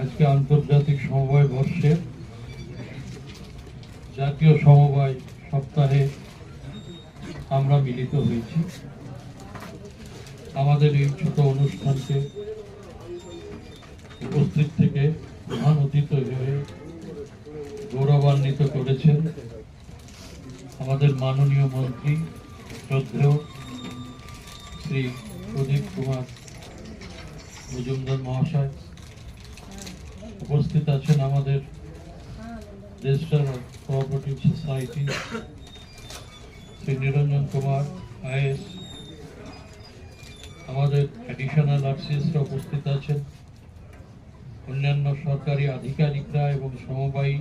আজকে আন্তর্জাতিক সমবায় বর্ষে জাতীয় সমবায় সপ্তাহে আমরা মিলিত হয়েছি। আমাদের এই ছোট অনুষ্ঠানকে উপস্থিত থেকে মহান অতিথি হয়ে গৌরবান্বিত করেছেন আমাদের মাননীয় মন্ত্রী, শ্রদ্ধেয় শ্রী প্রদীপ কুমার মজুমদার মহাশয়। উপস্থিত আছেন আমাদের registrar of cooperative society, Shri Niranjan Kumar, IAS, আমাদের অ্যাডিশনাল আর্সিসরা উপস্থিত আছেন, অন্যান্য সরকারি আধিকারিকরা এবং সমবায়ী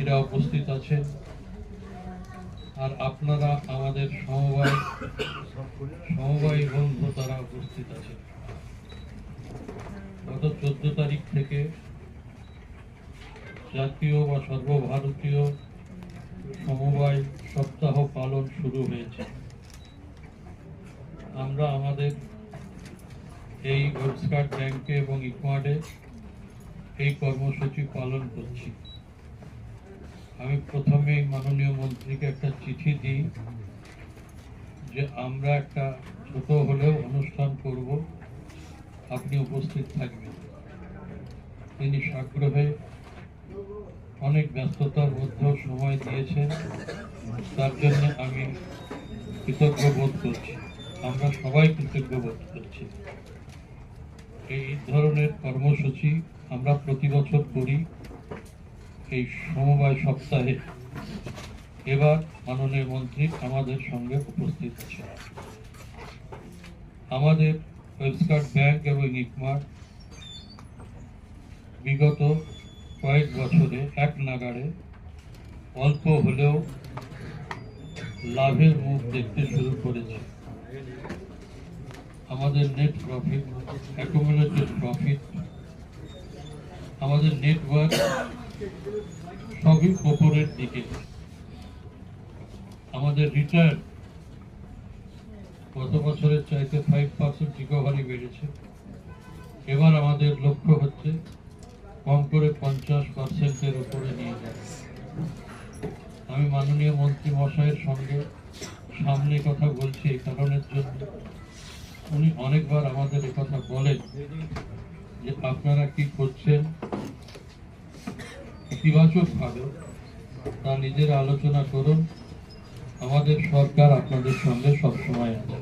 এরা উপস্থিত আছেন। আর আপনারা আমাদের সমবায়, সমবায়ী বন্ধু তারা উপস্থিত আছেন। চোদ্দ তারিখ থেকে জাতীয় বা সর্বভারতীয় সমবায় সপ্তাহ পালন শুরু হয়েছে। আমরা আমাদের এই ওয়েবস্কার্ট ব্যাংকে এবং ইকোয়াডে এই কর্মসূচি পালন করছি। আমি প্রথমে মাননীয় মন্ত্রীকে একটা চিঠি দিই যে আমরা একটা ছোট হলেও অনুষ্ঠান করব। আপনি উপস্থিত থাকবেন। তিনি সাগ্রহে অনেক ব্যস্ততার মধ্যেও সময় দিয়েছেন। তার জন্য আমি কৃতজ্ঞ বোধ করছি। আমরা সবাই কৃতজ্ঞ বোধ করছি। এই ধরনের কর্মসূচি আমরা প্রতি বছর করি এই সমবায় সপ্তাহে। এবার মাননীয় মন্ত্রী আমাদের সঙ্গে উপস্থিত আছেন। আমাদের ওয়েবস্কার্ট ব্যাংক এবং ইকমার বিগত কয়েক বছরে এক নাগাড়ে অল্প হলেও লাভের মুখ দেখতে শুরু করেছে। আমাদের নেট প্রফিট অ্যাকুমুলেটেড প্রফিট আমাদের নেটওয়ার্ক সবই ওপরের দিকে। আমাদের রিটার্ন গত বছরের চাইতে ফাইভ পার্সেন্ট রিকভারি বেড়েছে। এবার আমাদের লক্ষ্য হচ্ছে কম করে পঞ্চাশ পার্সেন্টের উপরে নিয়ে যাওয়া আমি মাননীয় মন্ত্রী মশাইয়ের সঙ্গে সামনে কথা বলছি এই কারণের জন্য। উনি অনেকবার আমাদের কথা বলেন যে আপনারা কি করছেন? ইতিবাচক ভাবে তা নিজের আলোচনা করুন। আমাদের সরকার আপনাদের সঙ্গে সবসময় আছে।